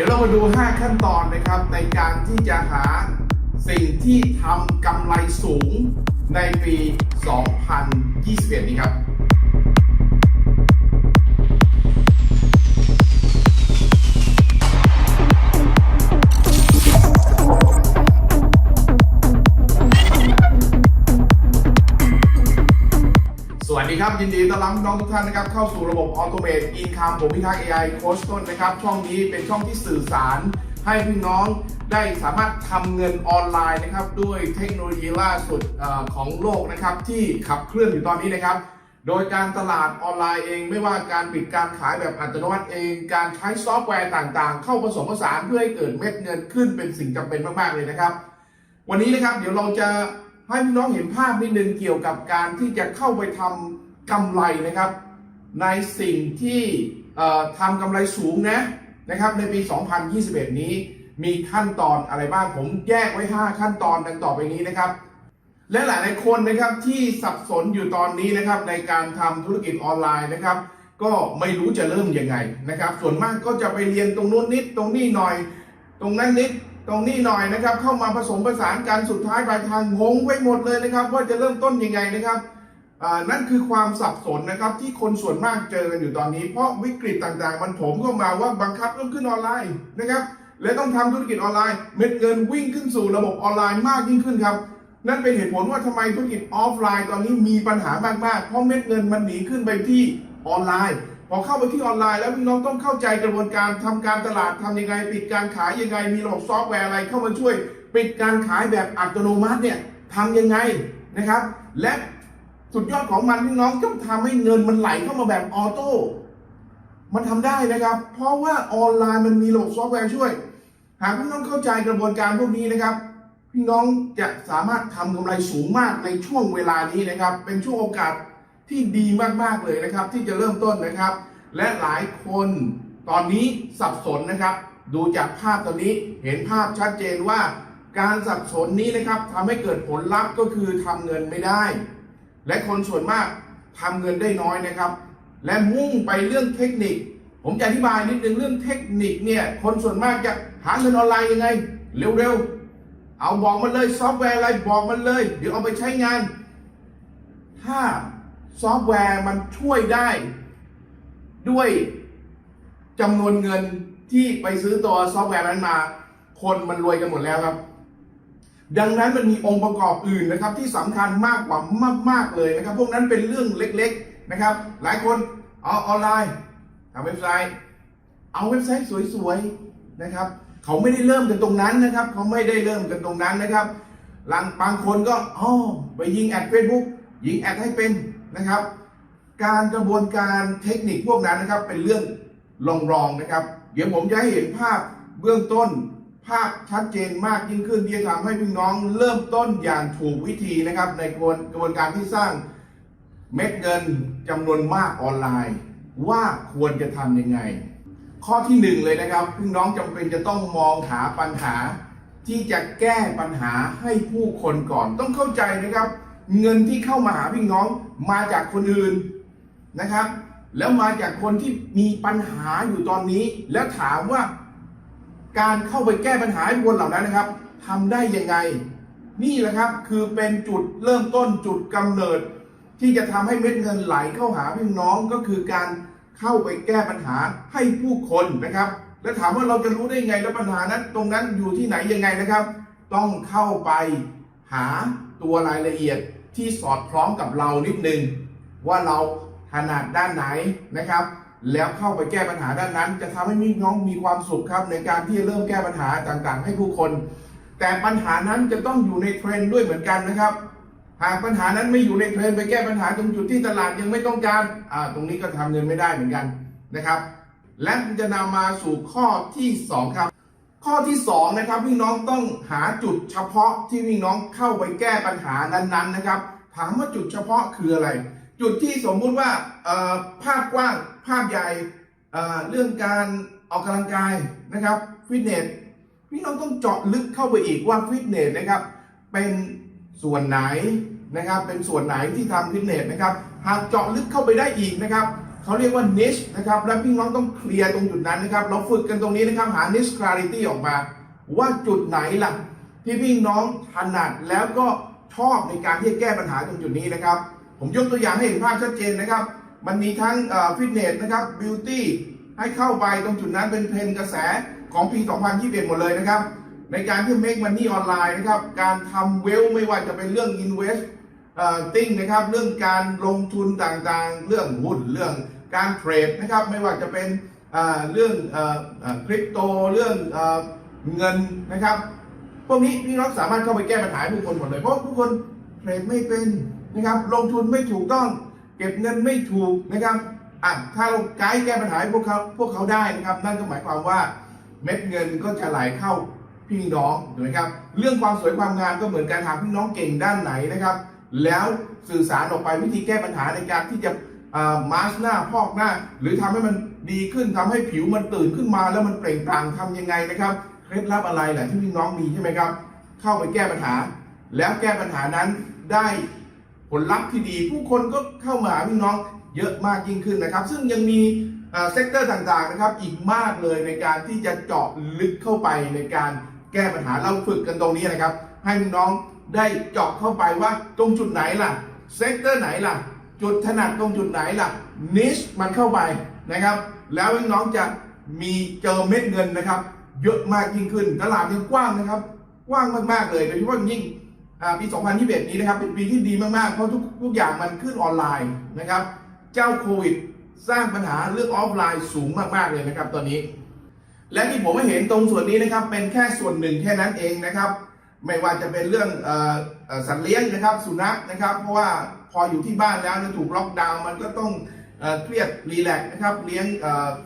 ดี๋ยวเรามาดู 5 ขั้นตอนนะครับในการที่จะหาสิ่งที่ทำกำไรสูงในปี 2021 นี้ครับ ครับ ยินดีต้อนรับน้องทุกท่านนะครับเข้าสู่ระบบออโตเมตอินคัมผมพิทักษ์ AI โค้ชต้นนะครับ ช่องนี้เป็นช่องที่สื่อสาร ให้พี่น้องได้สามารถทำเงินออนไลน์นะครับ ด้วยเทคโนโลยีล่าสุดอของโลกนะครับ ที่ขับเคลื่อนอยู่ตอนนี้นะครับ โดยการตลาดออนไลน์เอง ไม่ว่าการปิดการขายแบบอัตโนมัติเอง การใช้ซอฟต์แวร์ต่างๆ เข้าผสมผสานเพื่อให้เกิดเม็ดเงินขึ้นเป็นสิ่งจำเป็นมากๆเลยนะครับ วันนี้นะครับเดี๋ยวเราจะให้พี่น้องเห็นภาพนิดนึงเกี่ยวกับการที่จะเข้าไปทำ กำไรนะครับ ในสิ่งที่ทำกำไรสูงนะนะครับ ในปี 2021 นี้มีขั้นตอนอะไรบ้างผมแยกไว้ 5 ขั้นตอนดังต่อไปนี้นะครับ และหลายๆคนนะครับที่สับสนอยู่ตอนนี้นะครับในการทำธุรกิจออนไลน์นะครับ ก็ไม่รู้จะเริ่มยังไงนะครับ ส่วนมากก็จะไปเรียนตรงนู้นนิดตรงนี้หน่อย ตรงนั้นนิดตรงนี้หน่อยนะครับ เข้ามาผสมผสานกันสุดท้ายปลายทางงงไปหมดเลยนะครับ ว่าจะเริ่มต้นยังไงนะครับ นั่นคือความสับสนนะครับที่คนส่วนมากเจอกันอยู่ตอนนี้ เพราะวิกฤตต่างๆ มันโถมเข้ามาว่าบังคับต้องขึ้นออนไลน์นะครับและต้องทำธุรกิจออนไลน์ เม็ดเงินวิ่งขึ้นสู่ระบบออนไลน์มากยิ่งขึ้นครับ นั่นเป็นเหตุผลว่าทำไมธุรกิจออฟไลน์ตอนนี้มีปัญหามากๆเพราะเม็ดเงินมันหนีขึ้นไปที่ออนไลน์ พอเข้าไปที่ออนไลน์แล้วพี่น้องต้องเข้าใจกระบวนการทำการตลาดทำยังไงปิดการขายยังไงมีระบบซอฟต์แวร์อะไรเข้ามาช่วย ปิดการขายแบบอัตโนมัติเนี่ยทำยังไงนะครับ และ สุดยอดของมันพี่น้องต้องทำให้เงินมันไหลเข้ามาแบบออโต้มันทำได้นะครับ เพราะว่าออนไลน์มันมีระบบซอฟต์แวร์ช่วย หากพี่น้องเข้าใจกระบวนการพวกนี้นะครับ พี่น้องจะสามารถทำกำไรสูงมากในช่วงเวลานี้นะครับ เป็นช่วงโอกาสที่ดีมากๆเลยนะครับ ที่จะเริ่มต้นนะครับ และหลายคนตอนนี้สับสนนะครับ ดูจากภาพตอนนี้เห็นภาพชัดเจนว่า การสับสนนี้นะครับทำให้เกิดผลลัพธ์ก็คือทำเงินไม่ได้ และคนส่วนมากทำเงินได้น้อยนะครับ และมุ่งไปเรื่องเทคนิค ผมจะอธิบายนิดนึงเรื่องเทคนิคเนี่ยคนส่วนมากจะหาเงินออนไลน์ยังไง เร็วๆ เอาบอกมันเลยซอฟต์แวร์อะไรบอกมันเลย เดี๋ยวเอาไปใช้งาน ถ้าซอฟต์แวร์มันช่วยได้ ด้วยจำนวนเงินที่ไปซื้อตัวซอฟต์แวร์นั้นมา คนมันรวยกันหมดแล้วครับ ดังนั้นมันมีองค์ประกอบอื่นนะครับที่สำคัญมากกว่ามาก ๆ เลยนะครับ พวกนั้นเป็นเรื่องเล็กๆนะครับ หลายคนเอาออนไลน์ทำเว็บไซต์ เอาเว็บไซต์สวยๆนะครับ เขาไม่ได้เริ่มกันตรงนั้นนะครับ เขาไม่ได้เริ่มกันตรงนั้นนะครับหลังบางคนก็อ๋อไปยิงแอดเฟซบุ๊กยิงแอดให้เป็นนะครับ การกระบวนการเทคนิคพวกนั้นนะครับ เป็นเรื่องลองรองๆนะครับ เดี๋ยวผมจะให้เห็นภาพเบื้องต้น ภาพชัดเจนมากยิ่งขึ้นที่จะทำให้พี่น้องเริ่มต้นอย่างถูกวิธีนะครับ ในกระบวนกระบวนการที่สร้างเม็ดเงินจำนวนมากออนไลน์ ว่าควรจะทำยังไง ข้อที่หนึ่งเลยนะครับพี่น้องจำเป็นจะต้องมองหาปัญหา ที่จะแก้ปัญหาให้ผู้คนก่อน ต้องเข้าใจนะครับ เงินที่เข้ามาหาพี่น้องมาจากคนอื่นนะครับ แล้วมาจากคนที่มีปัญหาอยู่ตอนนี้ แล้วถามว่า การเข้าไปแก้ปัญหาให้คนเหล่านั้นนะครับทำได้ยังไง นี่แหละครับคือเป็นจุดเริ่มต้นจุดกำเนิด ที่จะทำให้เม็ดเงินไหลเข้าหาพี่น้องก็คือการเข้าไปแก้ปัญหาให้ผู้คนนะครับ แล้วถามว่าเราจะรู้ได้ไงแล้วปัญหานั้น ตรงนั้นอยู่ที่ไหนยังไงนะครับ ต้องเข้าไปหาตัวรายละเอียดที่สอดคล้องกับเรานิดนึงว่าเราถนัดด้านไหนนะครับ แล้วเข้าไปแก้ปัญหาด้านนั้น จะทำให้พี่น้องมีความสุขครับ ในการที่จะเริ่มแก้ปัญหาต่างๆ ให้ผู้คน แต่ปัญหานั้นจะต้องอยู่ในเทรนด์ด้วยเหมือนกันนะครับ หากปัญหานั้นไม่อยู่ในเทรนด์ไปแก้ปัญหาตรงจุดที่ตลาดยังไม่ต้องการอ่าตรงนี้ก็ทำเงินไม่ได้เหมือนกันนะครับ และจะนำมาสู่ข้อที่สองครับข้อที่สองนะครับพี่น้องต้องหาจุดเฉพาะที่พี่น้องเข้าไปแก้ปัญหานั้นๆนะครับ ถามว่าจุดเฉพาะคืออะไร จุดที่สมมุติว่าภาพกว้างภาพใหญ่เอ่อเรื่องการออกกำลังกายนะครับฟิตเนสพี่น้องต้องเจาะลึกเข้าไปอีกว่าฟิตเนสนะครับเป็นส่วนไหนนะครับเป็นส่วนไหนที่ทำฟิตเนสนะครับหากเจาะลึกเข้าไปได้อีกนะครับเขาเรียกว่า niche นะครับและพี่น้องต้องเคลียร์ตรงจุดนั้นนะครับ เราฝึกกันตรงนี้นะครับหา niche clarity ออกมา ว่าจุดไหนล่ะที่พี่น้องถนัดแล้วก็ชอบในการที่จะแก้ปัญหาตรงจุดนี้นะครับ ผมยกตัวอย่างให้เห็นภาพชัดเจนนะครับ มันมีทั้งฟิตเนสนะครับบิวตี้ให้เข้าไปตรงจุดนั้นเป็นเทรนกระแสของปี 2021 หมดเลยนะครับ ในการที่ make money ออนไลน์นะครับ การทำเวลไม่ว่าจะเป็นเรื่อง invest ติ้งนะครับ เรื่องการลงทุนต่างๆ เรื่องหุ้นเรื่องการเทรดนะครับ ไม่ว่าจะเป็นเรื่องคริปโตเรื่องเงินนะครับ พวกนี้พี่น้องสามารถเข้าไปแก้ปัญหาผู้คนหมดเลย เพราะผู้คนเทรดไม่เป็น นะครับ ลงทุนไม่ถูกต้อง เก็บเงินไม่ถูกนะครับอะถ้าเราไกด์แก้ปัญหาพวกเขาพวกเขาได้นะครับ นั่นก็หมายความว่าเม็ดเงินก็จะไหลเข้าพี่น้องถูกไหมครับ เรื่องความสวยความงามก็เหมือนการหาพี่น้องเก่งด้านไหนนะครับ แล้วสื่อสารออกไปวิธีแก้ปัญหาในการที่จะมาสหน้าพอกหน้า หรือทำให้มันดีขึ้นทำให้ผิวมันตื่นขึ้นมา แล้วมันเปล่งปลั่งทำยังไงนะครับเคล็ดลับอะไรแหละที่พี่น้องมีใช่ไหมครับ เข้าไปแก้ปัญหา แล้วแก้ปัญหานั้นได้ ผลลัพธ์ที่ดี ผู้คนก็เข้ามาหาพี่น้องเยอะมากยิ่งขึ้นนะครับ ซึ่งยังมีเซกเตอร์ต่างๆนะครับ อีกมากเลยในการที่จะเจาะลึกเข้าไปในการแก้ปัญหาเราฝึกกันตรงนี้นะครับ ให้พี่น้องได้เจาะเข้าไปว่าตรงจุดไหนล่ะเซกเตอร์ไหนล่ะ จุดถนัดตรงจุดไหนล่ะนิชมันเข้าไปนะครับ แล้วพี่น้องจะมีเจอเม็ดเงินนะครับ เยอะมากยิ่งขึ้นตลาดยังกว้างนะครับ กว้างมากๆเลยโดยเฉพาะยิ่ง ปี 2021 นี้นะครับเป็นปีที่ดีมากๆ เพราะทุกทุกอย่างมันขึ้นออนไลน์นะครับ เจ้าโควิดสร้างปัญหาเรื่องออฟไลน์สูงมากๆเลยนะครับ ตอนนี้ และที่ผมเห็นตรงส่วนนี้นะครับ เป็นแค่ส่วนหนึ่งแค่นั้นเองนะครับ ไม่ว่าจะเป็นเรื่องออสัตว์เลี้ยงนะครับ สุนัขนะครับ เพราะว่าพออยู่ที่บ้านแล้วนะถูกล็อกดาวน์มันก็ต้องเครียดรีแลกซ์นะครับเลี้ยง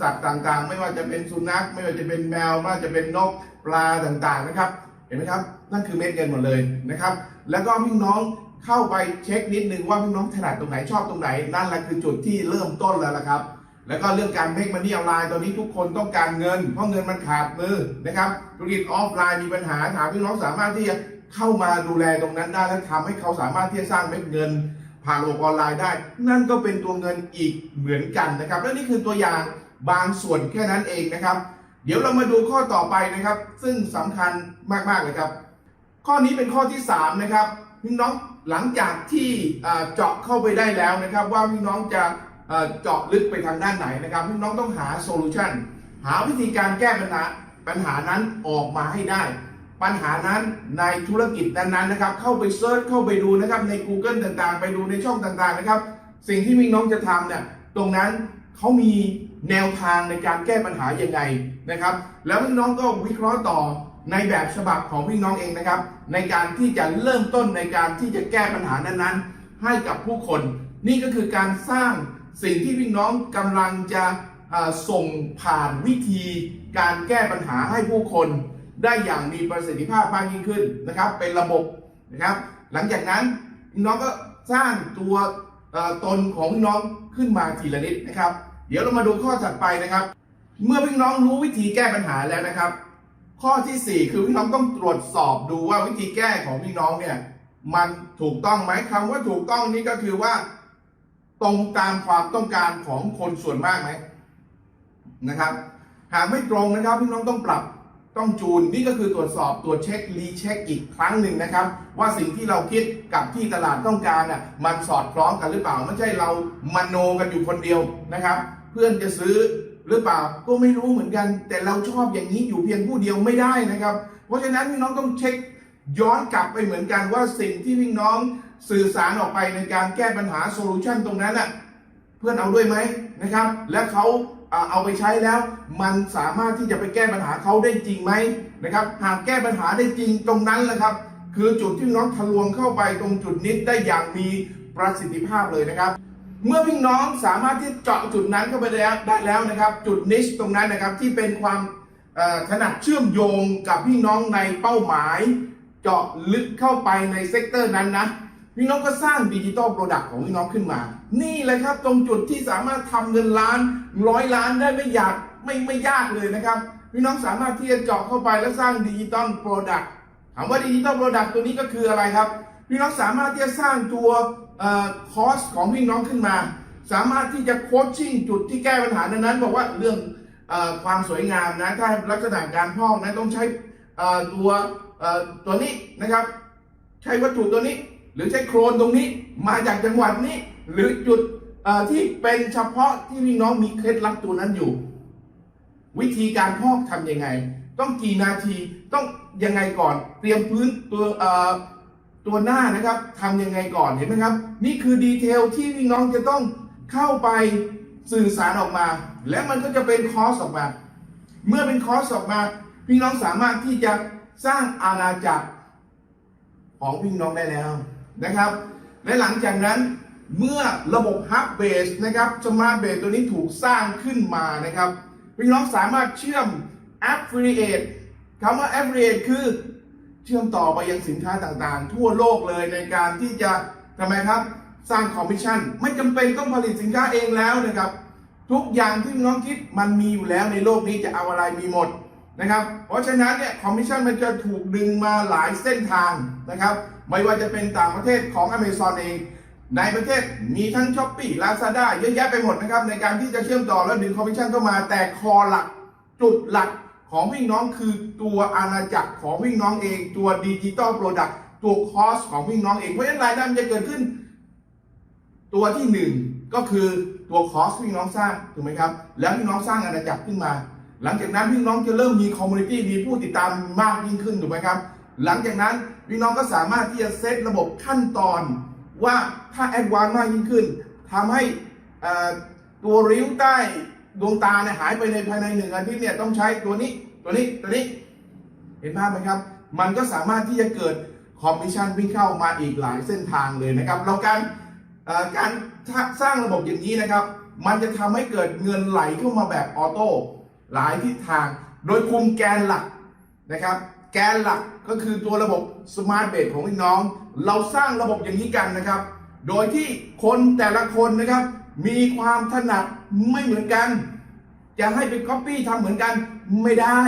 สัตว์ต่างๆ ไม่ว่าจะเป็นสุนัข ไม่ว่าจะเป็นแมวไม่ว่าจะเป็นนกปลาต่างๆนะครับ เห็นไหมครับ นั่นคือเม็ดเงินหมดเลยนะครับ แล้วก็พี่น้องเข้าไปเช็คนิดนึงว่าพี่น้องถนัดตรงไหนชอบตรงไหน นั่นแหละคือจุดที่เริ่มต้นแล้วละครับ แล้วก็เรื่องการเมกมันนี่ออนไลน์ตอนนี้ทุกคนต้องการเงิน เพราะเงินมันขาดมือนะครับธุรกิจออฟไลน์มีปัญหาถามพี่น้องสามารถที่จะเข้ามาดูแลตรงนั้นได้และทำให้เขาสามารถที่จะสร้างเม็ดเงินผ่านระบบออนไลน์ได้ นั่นก็เป็นตัวเงินอีกเหมือนกันนะครับ และนี่คือตัวอย่างบางส่วนแค่นั้นเองนะครับ เดี๋ยวเรามาดูข้อต่อไปนะครับ ซึ่งสำคัญมากๆเลยครับ ข้อนี้เป็นข้อที่ 3 นะครับพี่น้องหลังจากที่เจาะเข้าไปได้แล้วนะครับ ว่าพี่น้องจะเจาะลึกไปทางด้านไหนนะครับพี่น้องต้องหาโซลูชันหาวิธีการแก้ปัญหาปัญหานั้นออกมาให้ได้ ปัญหานั้นในธุรกิจนั้นๆนะครับ เข้าไปเซิร์ชเข้าไปดูนะครับใน Google ต่างๆ ไปดูในช่องต่างๆนะครับ สิ่งที่พี่น้องจะทำเนี่ยตรงนั้นเขามีแนวทางในการแก้ปัญหายังไง นะครับ แล้วพี่น้องก็วิเคราะห์ต่อในแบบฉบับของพี่น้องเองนะครับ ในการที่จะเริ่มต้นในการที่จะแก้ปัญหานั้นๆ ให้กับผู้คน นี่ก็คือการสร้างสิ่งที่พี่น้องกำลังจะส่งผ่านวิธีการแก้ปัญหาให้ผู้คน ได้อย่างมีประสิทธิภาพมากยิ่งขึ้นนะครับ เป็นระบบนะครับ หลังจากนั้นพี่น้องก็สร้างตัวตนของพี่น้องขึ้นมาทีละนิดนะครับ เดี๋ยวเรามาดูข้อถัดไปนะครับ เมื่อพี่น้องรู้วิธีแก้ปัญหาแล้วนะครับ ข้อทีสี่ 4 คือพี่น้องต้องตรวจสอบดูว่าวิธีแก้ของพี่น้องเนี่ยมันถูกต้องไหมคำว่าถูกต้องนี่ก็คือว่า ตรงตามความต้องการของคนส่วนมากไหมนะครับ หากไม่ตรงนะครับพี่น้องต้องปรับต้องจูนนี่ก็คือตรวจสอบตรวจเช็ครีเช็คอีกครั้งหนึ่งนะครับ ว่าสิ่งที่เราคิดกับที่ตลาดต้องการน่ะมันสอดคล้องกันหรือเปล่าไม่ใช่เรามโนกันอยู่คนเดียวนะครับ เพื่อนจะซื้อ หรือเปล่าก็ไม่รู้เหมือนกัน แต่เราชอบอย่างนี้อยู่เพียงผู้เดียวไม่ได้นะครับ เพราะฉะนั้นพี่น้องต้องเช็คย้อนกลับไปเหมือนกันว่าสิ่งที่พี่น้องสื่อสารออกไปในการแก้ปัญหาโซลูชันตรงนั้นน่ะเพื่อนเอาด้วยไหมนะครับ และเขาอ่าเอาไปใช้แล้ว มันสามารถที่จะไปแก้ปัญหาเขาได้จริงไหมนะครับ หากแก้ปัญหาได้จริงตรงนั้นแหละครับ คือจุดที่น้องทะลวงเข้าไปตรงจุดนี้ได้อย่างมีประสิทธิภาพเลยนะครับ เมื่อพี่น้องสามารถที่เจาะจุดนั้นเข้าไปได้ได้แล้วนะครับ จุดนิชตรงนั้นนะครับที่เป็นความเอ่อถนัดเชื่อมโยงกับพี่น้องในเป้าหมาย เจาะลึกเข้าไปในเซกเตอร์นั้นนะพี่น้องก็สร้างดิจิตอลโปรดักต์ของพี่น้องขึ้นมา นี่เลยครับตรงจุดที่สามารถทำเงินล้านร้อยล้านได้ไม่ยากไม่ไม่ยากเลยนะครับพี่น้องสามารถที่จะเจาะเข้าไปและสร้างดิจิตอลโปรดักต์ถามว่าดิจิตอลโปรดักต์ตัวนี้ก็คืออะไรครับ พี่น้องสามารถที่จะสร้างตัวคอร์สของพี่น้องขึ้นมา สามารถที่จะโคชชิ่งจุดที่แก้ปัญหานั้นๆบอกว่าเรื่องอความสวยงามนะถ้าลักษณะการพอกนะต้องใช้ตัวตัวนี้นะครับ ใช้วัตถุตัวนี้ หรือใช้โครนตรงนี้มาจากจังหวัดนี้ หรือจุดที่เป็นเฉพาะที่พี่น้องมีเคล็ดลับตัวนั้นอยู่ วิธีการพอกทำยังไง ต้องกี่นาทีต้องยังไงก่อนเตรียมพื้นตัว ตัวหน้านะครับทำยังไงก่อนเห็นไหมครับ นี่คือดีเทลที่พี่น้องจะต้องเข้าไปสื่อสารออกมา และมันก็จะเป็นคอร์สออกมา เมื่อเป็นคอร์สออกมาพี่น้องสามารถที่จะสร้างอาณาจักรของพี่น้องได้แล้วนะครับ และหลังจากนั้นเมื่อระบบ Hub Base นะครับ Smart Base ตัวนี้ถูกสร้างขึ้นมานะครับพี่น้องสามารถเชื่อม Affiliate คำว่า Affiliate คือ เชื่อมต่อไปยังสินค้าต่างๆ ทั่วโลกเลยในการที่จะทำไมครับ สร้างคอมมิชชั่น ไม่จำเป็นต้องผลิตสินค้าเองแล้วนะครับ ทุกอย่างที่น้องคิดมันมีอยู่แล้วในโลกนี้จะเอาอะไรมีหมดนะครับ เพราะฉะนั้นเนี่ยคอมมิชชั่นมันจะถูกดึงมาหลายเส้นทางนะครับ ไม่ว่าจะเป็นต่างประเทศของ Amazon เองในประเทศมีทั้ง s h อ p e e Lazada เยอะแยะไปหมดนะครับ ในการที่จะเชื่อมต่อแล้วดึงคอมมิชชั่นเข้ามาแต่คอหลักจุดหลัก ของพี่งน้องคือตัวอาณาจักรของพี่งน้องเอง ตัวดิจิตอลโปรดักต์ตัวคอสของพี่งน้องเอง เพราะฉะนั้นรายได้มันจะเกิดขึ้น ตัวที่หนึ่งก็คือตัวคอสพี่งน้องสร้างถูกไหมครับ แล้วพี่งน้องสร้างอาณาจักรขึ้นมา หลังจากนั้นพี่งน้องจะเริ่มมีคอมมูนิตี้มีผู้ติดตามมากยิ่งขึ้นถูกไหมครับ หลังจากนั้นพี่งน้องก็สามารถที่จะเซตระบบขั้นตอนว่าถ้าแอดวานซ์มากยิ่งขึ้นทำให้ตัวริ้วใต้ ดวงตาเนี่ยหายไปในภายในหนึ่งอาทิตย์เนี่ยต้องใช้ตัวนี้ตัวนี้ตัวนี้ เห็นภาพไหมครับ มันก็สามารถที่จะเกิดคอมมิชชั่นวิ่งเข้ามาอีกหลายเส้นทางเลยนะครับเราการการสร้างระบบอย่างนี้นะครับ มันจะทำให้เกิดเงินไหลเข้ามาแบบออโต้หลายทิศทาง โดยคุมแกนหลักนะครับ แกนหลักก็คือตัวระบบสมาร์ทเบสของพี่น้อง เราสร้างระบบอย่างนี้กันนะครับ โดยที่คนแต่ละคนนะครับ มีความถนัดไม่เหมือนกันจะให้เป็นก๊อปปี้ทำเหมือนกันไม่ได้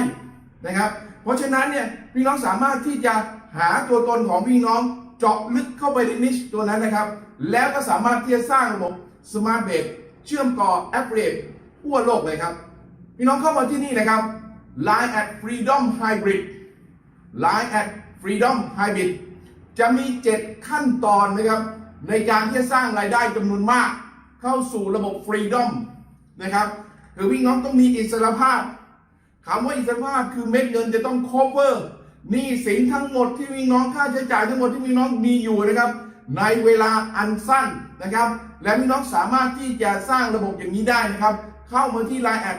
นะครับ เพราะฉะนั้นเนี่ยพี่น้องสามารถที่จะหาตัวตนของพี่น้องเจาะลึกเข้าไปในนิชตัวนั้นนะครับ แล้วก็สามารถที่จะสร้างระบบสมาร์ทเบสเชื่อมต่อแอปเรททั่วโลกเลยครับ พี่น้องเข้ามาที่นี่นะครับ Line at Freedom Hybrid Line at Freedom Hybrid จะมี 7 ขั้นตอนนะครับ ในการที่จะสร้างรายได้จำนวนมาก เข้าสู่ระบบ Freedom นะครับคือพี่น้องต้องมีอิสรภาพคำว่าอิสรภาพคือเม็ดเงินจะต้อง cover หนี้สินทั้งหมดที่พี่น้องค่าใช้จ่ายทั้งหมดที่พี่น้องมีอยู่นะครับ ในเวลาอันสั้นนะครับ และพี่น้องสามารถที่จะสร้างระบบอย่างนี้ได้นะครับ เข้ามาที่ Line at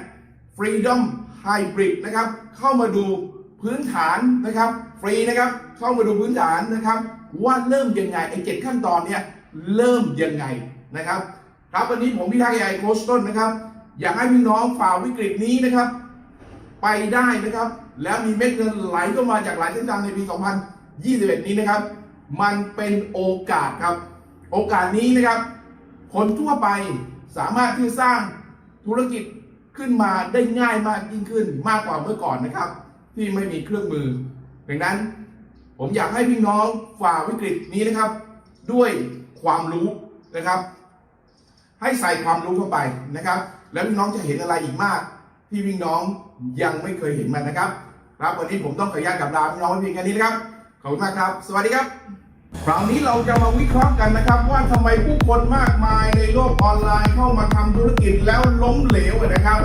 Freedom Hybrid นะครับ เข้ามาดูพื้นฐานนะครับ ฟรีนะครับ เข้ามาดูพื้นฐานนะครับ ว่าเริ่มยังไงไอ้เจ็ดขั้นตอนเนี่ยเริ่มยังไงนะครับ ครับวันนี้ผมพิทักษ์ใหญ่โคชต้นนะครับ อยากให้พี่น้องฝ่าวิกฤตนี้นะครับ ไปได้นะครับ แล้วมีเม็ดเงินไหลเข้ามาจากหลายเส้นทางในปี 2021 นี้นะครับ มันเป็นโอกาสครับ โอกาสนี้นะครับ คนทั่วไปสามารถที่จะสร้างธุรกิจขึ้นมาได้ง่ายมากยิ่งขึ้นมากกว่าเมื่อก่อนนะครับ ที่ไม่มีเครื่องมือ ดังนั้น ผมอยากให้พี่น้องฝ่าวิกฤตนี้นะครับ ด้วยความรู้นะครับ ให้ใส่ความรู้เข้าไปนะครับ แล้วพี่น้องจะเห็นอะไรอีกมาก ที่พี่น้องยังไม่เคยเห็นมันนะครับ ครับวันนี้ผมต้องขออนุญาตกับลาพี่น้องไว้เพียงแค่นี้นะครับขอบคุณมากครับ สวัสดีครับคราวนี้เราจะมาวิเคราะห์กันนะครับ ว่าทำไมผู้คนมากมายในโลกออนไลน์เข้ามาทำธุรกิจแล้วล้มเหลวนะครับ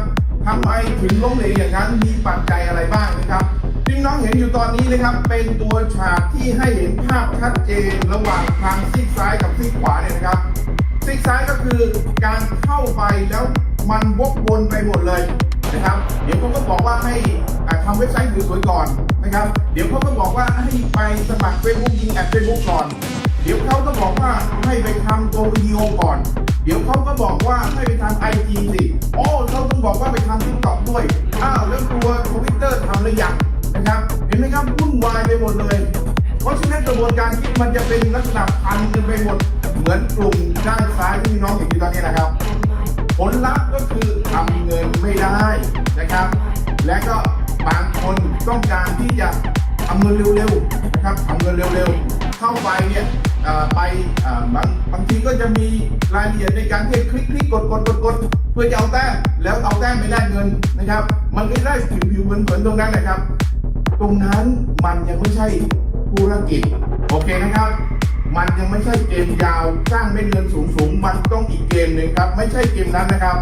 ทำไมถึงล้มเหลวอย่างนั้นมีปัจจัยอะไรบ้างนะครับพี่น้องเห็นอยู่ตอนนี้นะครับ เป็นตัวฉากที่ให้เห็นภาพชัดเจนระหว่างทางซีกซ้ายกับซีกขวาเนี่ยนะครับ ซีกซ้ายก็คือการเข้าไปแล้วมันวกวนไปหมดเลยนะครับ เดี๋ยวเขาก็บอกว่าให้อ่าทำเว็บไซต์สวยๆก่อนนะครับ เดี๋ยวเขาก็บอกว่าให้ไปสมัครเฟซบุ๊กยิงแอดเฟซบุ๊กก่อน เดี๋ยวเขาก็บอกว่าให้ไปทำตัววิดีโอก่อน เดี๋ยวเขาก็บอกว่าให้ไปทำไอจีสิโอ้เขาต้องบอกว่าไปทำทิกตอกด้วย อ้าวแล้วตัวทวิตเตอร์ทำหรือยังนะครับ เห็นไหมครับวุ่นวายไปหมดเลย เพราะฉะนั้นกระบวนการคิดมันจะเป็นลักษณะพันกันไปหมด เหมือนกลุ่มด้านซ้ายที่มีน้องเห็นอยู่ตอนนี้นะครับ ผลลัพธ์ก็คือทำเงินไม่ได้นะครับ และก็บางคนต้องการที่จะทำเงินเร็วๆนะครับทำเงินเร็วๆ เข้าไปเนี่ยไปบางบางทีก็จะมีรายละเอียดในการที่คลิกคลิกกดกดกดกดเพื่อจะเอาแต้มแล้วเอาแต้มไม่ได้เงินนะครับ มันก็ได้ผิวผิวเหมือนเหมือนตรงนั้นนะครับ ตรงนั้นมันยังไม่ใช่ธุรกิจโอเคนะครับ มันยังไม่ใช่เกมยาวสร้างเม็ดเงินสูงสูงๆ มันต้องอีกเกมหนึ่งครับ ไม่ใช่เกมนั้นนะครับ